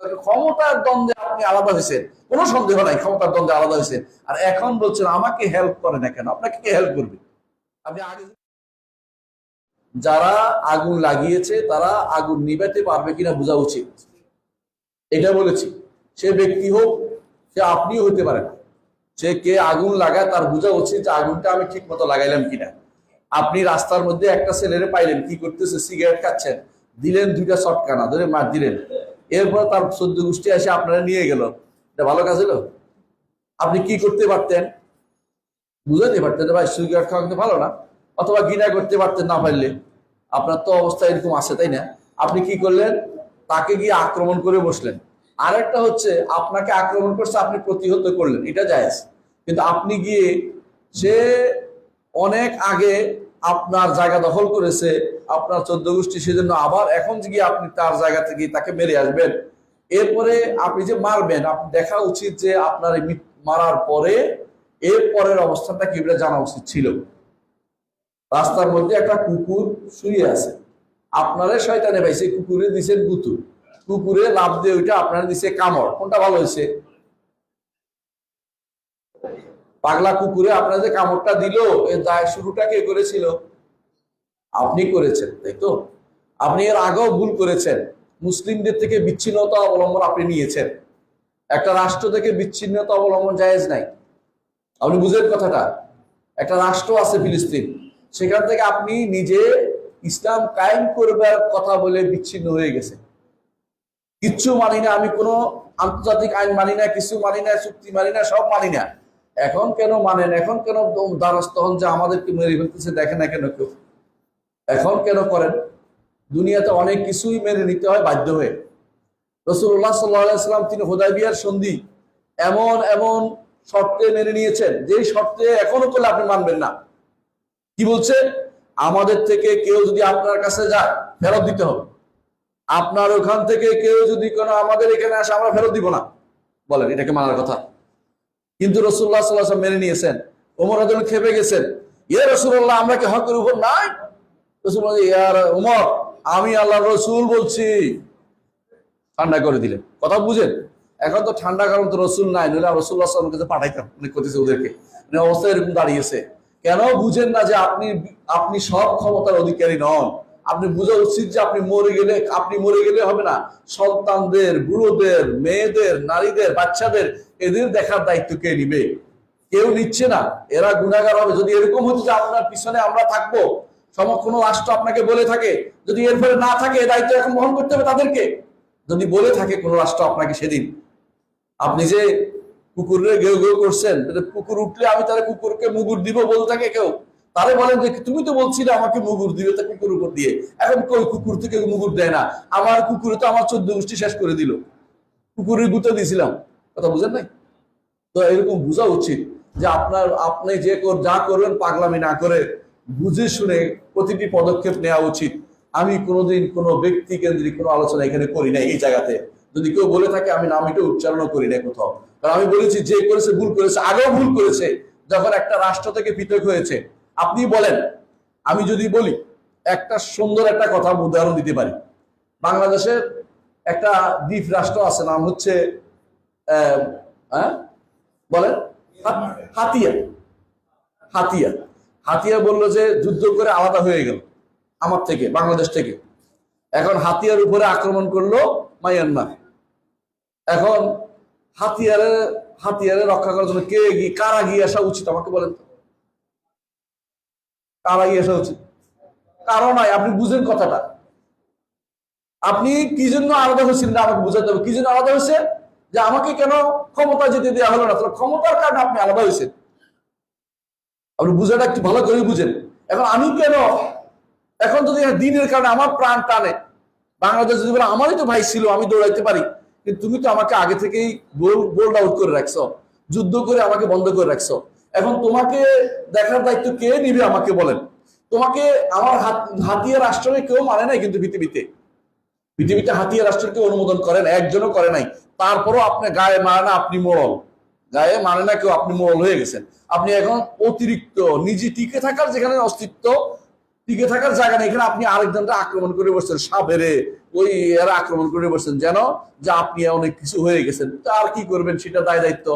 ক্ষমতার দ্বন্দ্বে আপনি আলাদা হয়েছেন। কোনো সন্দেহ নাই, ক্ষমতার দ্বন্দ্বে আলাদা হয়েছেন। আর এখন বলছেন, আমাকে হেল্প করে না কেন? আপনাকে কে হেল্প করবে? আপনি আগে যারা আগুন লাগিয়েছে, তারা আগুন নিভাতে পারবে কিনা বোঝা উচিত। এটা বলেছি। সে ব্যক্তি হোক, সে আপনিও হতে পারেন। সে কে আগুন লাগায়, তার বোঝা উচিত যে আগুনটা আমি ঠিক মতো লাগাইলাম কিনা। আপনি রাস্তার মধ্যে একটা ছেলেরে পাইলেন, কি করতেছে? সিগারেট খাচ্ছেন। দিলেন দুইটা শটকানা ধরে মার দিলেন। এরপর তার সদ্য গোষ্ঠী এসে আপনারা নিয়ে গেল। এটা ভালো কাজ হলো? আপনি কি করতে পারতেন? বুঝাতে পারতেন ভাই সিগারেট খাওয়া কিন্তু ভালো না। অথবা গিনা করতে পারতেন না পারলে। আপনার তো অবস্থা এরকম আছে, তাই না? আপনি কি করলেন? তাকে গিয়ে আক্রমণ করে বসলেন। আরেকটা হচ্ছে, আপনাকে আক্রমণ করছে, আপনি প্রতিহত করলেন। এটা জায়েজ। কিন্তু আপনি গিয়ে সে অনেক আগে আপনার জায়গা দখল করেছে, আপনার চোদ্দ গোষ্ঠী সেজন্য আবার এখন গিয়ে আপনি তার জায়গা থেকে তাকে মেরে আসবেন। এরপরে আপনি যে মারবেন, আপনি দেখা উচিত যে আপনার মারার পরে এর পরের অবস্থাটা কি বলে জানা উচিত ছিল। রাস্তার মধ্যে একটা কুকুর শুয়ে আছে। আপনারে শয়তানে পাইছে কুকুরে দিছে গুতু। কুকুরে লাভ দিয়ে ওইটা আপনার দিছে কামড়। কোনটা ভালো হয়েছে? পাগলা কুকুরে আপনার যে কামড়টা দিল এর দায় শুরুটা কে করেছিল? আপনি করেছেন, তাই তো? আপনি এর আগেও ভুল করেছেন। মুসলিমদের থেকে বিচ্ছিন্নতা অবলম্বন আপনি নিয়েছেন। একটা রাষ্ট্র থেকে বিচ্ছিন্নতা অবলম্বন জায়েজ নাই। আপনি বুঝেন কথাটা? একটা রাষ্ট্র আছে ফিলিস্তিন। সেখান থেকে আপনি নিজে ইসলাম কায়েম করবার কথা বলে বিচ্ছিন্ন হয়ে গেছে কিচ্ছু মানি না, আমি কোনো আন্তর্জাতিক আইন মানি না, কিছু মানি না, চুক্তি মানি না, সব মানি না। এখন কেন মানেন? এখন কেন দ্বারস্থ হন যে আমাদেরকে মেরে ফেলতেছে? দেখে না কেন কেউ? এখন কেন করেন? দুনিয়াতে অনেক কিছুই মেনে নিতে হয় বাধ্য হয়ে। রসুল্লাহ সাল্লাম তিনি হোদাইবিয়ার সন্ধি এমন এমন শর্তে মেনে নিয়েছেন, যেই শর্তে এখনও করলে আপনি মানবেন না। কি বলছে? আমাদের থেকে কেউ যদি আপনার কাছে যায়, ফেরত দিতে হবে। আপনার ওখান থেকে কেউ যদি কোনো আমাদের এখানে আসে, আমরা ফেরত দিব না। বলেন, এটাকে মানার কথা। কিন্তু রসুল্লাহ সাল্লাহ মেনে নিয়েছেন। ওমর আদল খেপে গেছেন। ইয়ে রসুল্লাহ আমরা কি হকের উপর নাই? রসুল ইয়ার উমর আমি আল্লাহ রসুল বলছি। ঠান্ডা করে দিলেন। কথা বুঝেন? এখন তো ঠান্ডা কারণ তো রসুল নাই, নইলে রসুল্লাহ সাল্লামের কাছে পাঠাইতাম। করতেছে ওদেরকে। মানে অবস্থা এরকম দাঁড়িয়েছে। কেন বুঝেন না যে আপনি আপনি সব ক্ষমতার অধিকারী নন। আপনি বোঝা উচিত যে আপনি মরে গেলে, আপনি মরে গেলে হবে না। সন্তানদের, বুড়োদের, মেয়েদের, নারীদের, বাচ্চাদের, এদের দেখার দায়িত্ব কে নিবে? কেউ নিচ্ছে না। এরা গুণাগার হবে। যদি এরকম হতো যে আপনার পিছনে আমরা থাকব সম কোনো রাষ্ট্র আপনাকে বলে থাকে, যদি এরপরে না থাকে দায়িত্ব এখন বহন করতে হবে তাদেরকে। যদি বলে থাকে কোনো রাষ্ট্র আপনাকে সেদিন, আপনি যে কুকুরের গেউ গেউ করছেন কুকুর উঠলে আমি তাহলে কুকুরকে মুগুর দিব বলতে থাকে কেউ তারে বলেন যে, তুমি তো বলছিলে আমাকে মুগুর দিবে, তা কুকুর উপর দিয়ে। এখন কই, কুকুর থেকে মুগুর দেয় না। আমার কুকুরে তো আমার চোদ্দ গোষ্ঠী শেষ করে দিল। কুকুরের গুঁতো দিয়েছিলাম কথা বুঝেন নাই? তো এরকম বোঝা উচিত যে আপনার, আপনি যে যা করবেন পাগলামি না করে বুঝে শুনে প্রতিটি পদক্ষেপ নেওয়া উচিত। আমি কোনোদিন কোনো ব্যক্তি কেন্দ্রিক কোনো আলোচনা এখানে করি না এই জায়গাতে। যদি কেউ বলে থাকে, আমি নাম এটা উচ্চারণ করি না কোথাও। কারণ আমি বলেছি, যে করেছে ভুল করেছে, আগেও ভুল করেছে। যখন একটা রাষ্ট্র থেকে পৃথক হয়েছে আপনি বলেন, আমি যদি বলি, একটা সুন্দর একটা কথা উদাহরণ দিতে পারি। বাংলাদেশের একটা দ্বীপ রাষ্ট্র আছে, নাম হচ্ছে হ্যাঁ? বলেন হাতিয়া। হাতিয়া। হাতিয়া বলল যে, যুদ্ধ করে আলাদা হয়ে গেল, আমার থেকে, বাংলাদেশ থেকে। এখন হাতিয়ার উপরে আক্রমণ করল মায়ানমার। এখন হাতিয়ারে হাতিয়ারে রক্ষা করার জন্য কে গিয়ে কারা গিয়ে আসা উচিত আমাকে বলেন তো? কারা গিয়ে আসা উচিত কারণ নয় আপনি বুঝেন কথাটা। আপনি কি জন্য আলাদা হয়েছিলেন না আমাকে বুঝাতে হবে? কি জন্য আলাদা হয়েছে যে আমাকে কেন ক্ষমতা যেতে দেওয়া হলো না? ক্ষমতার কারণে আপনি আলাদা হয়েছেন। আপনি বুঝাটা একটু ভালো করে বুঝেন। এখন আমি কেন? এখন যদি দিনের কারণে আমার প্রাণ টানে, বাংলাদেশ যদি বলে, আমারই তো ভাই ছিল, আমি দৌড়াইতে পারি। কিন্তু তুমি তো আমাকে আগে থেকেই বোল্ড আউট করে রাখছো। যুদ্ধ করে আমাকে বন্ধ করে রাখছো। এখন তোমাকে দেখার দায়িত্ব কে নিবে আমাকে বলেন। তোমাকে আমার হাত, হাতিয়া রাষ্ট্রকে কেউ মানে নাই কিন্তু পৃথিবীতে। পৃথিবীতে হাতিয়া রাষ্ট্রকে অনুমোদন করেন, একজনও করে নাই। তারপরও আপনি গায়ে মানে না, আপনি মোড়ল। গায়ে মানে না কেউ, আপনি মোড়ল হয়ে গেছেন। আপনি এখন অতিরিক্ত, নিজে টিকে থাকার যেখানে অস্তিত্ব, টিকে থাকার জায়গা নেই। এখানে আপনি আরেকজনটা আক্রমণ করে বসছেন। সাবেরে, ওই এরা আক্রমণ করে বসছেন। যেন, যে আপনি অনেক কিছু হয়ে গেছেন। তা আর কি করবেন, সেটা দায় দায়িত্ব।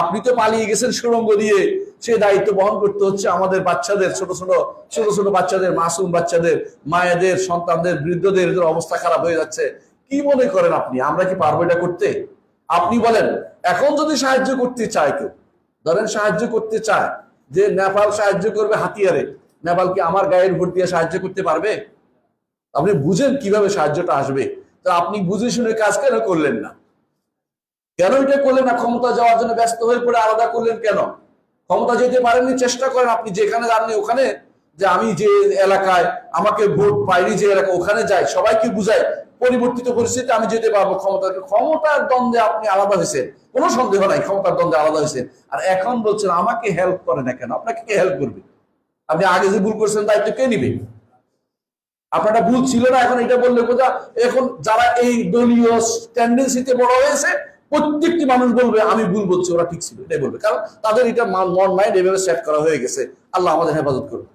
আপনি তো পালিয়ে গেছেন সুরঙ্গ দিয়ে। সেই দায়িত্ব বহন করতে হচ্ছে আমাদের বাচ্চাদের, ছোট ছোট ছোট ছোট বাচ্চাদের, মাসুম বাচ্চাদের, মায়েদের, সন্তানদের, বৃদ্ধদের, এদের অবস্থা খারাপ হয়ে যাচ্ছে। কি মনে করেন আপনি? আমরা কি পারব এটা করতে? আপনি বলেন, এখন যদি সাহায্য করতে চায় কেউ, ধরেন সাহায্য করতে চায়, যে নেপাল সাহায্য করবে হাতিয়ারে, নেপাল কি আমার গায়ের ভোট দিয়ে সাহায্য করতে পারবে? আপনি বুঝেন কীভাবে সাহায্যটা আসবে। তো আপনি বুঝে শুনে কাজ কেন করলেন না? কেন এটা করলেন না? ক্ষমতা যাওয়ার জন্য ব্যস্ত হয়ে পড়ে আলাদা করলেন কেন? ক্ষমতা যেতে পারেননি, চেষ্টা করেন আপনি যেখানে যাননি ওখানে, যে আমি যে এলাকায় আমাকে ভোট পাইনি, যে এলাকা ওখানে যাই, সবাইকে বুঝাই, পরিবর্তিত পরিস্থিতি আমি যেতে পারব ক্ষমতা ক্ষমতার দ্বন্দ্বে আপনি আলাদা হয়েছেন। কোনো সন্দেহ নাই, ক্ষমতার দ্বন্দ্বে আলাদা হয়েছেন। আর এখন বলছেন, আমাকে হেল্প করে না কেন? আপনাকে কে হেল্প করবে? আপনি আগে যে ভুল করছেন, দায়িত্ব কে নিবে? আপনারা ভুল ছিল না, এখন এটা বললে বোঝা এখন যারা এই দলীয় টেন্ডেন্সিতে বড় হয়েছে প্রত্যেকটি মানুষ বলবে, আমি ভুল বলছি। ওরা ঠিক ছিল, এটাই বলবে। কারণ তাদের এটা মন মাইন্ড এভাবে সেট করা হয়ে গেছে। আল্লাহ আমাদের হেফাজত করবে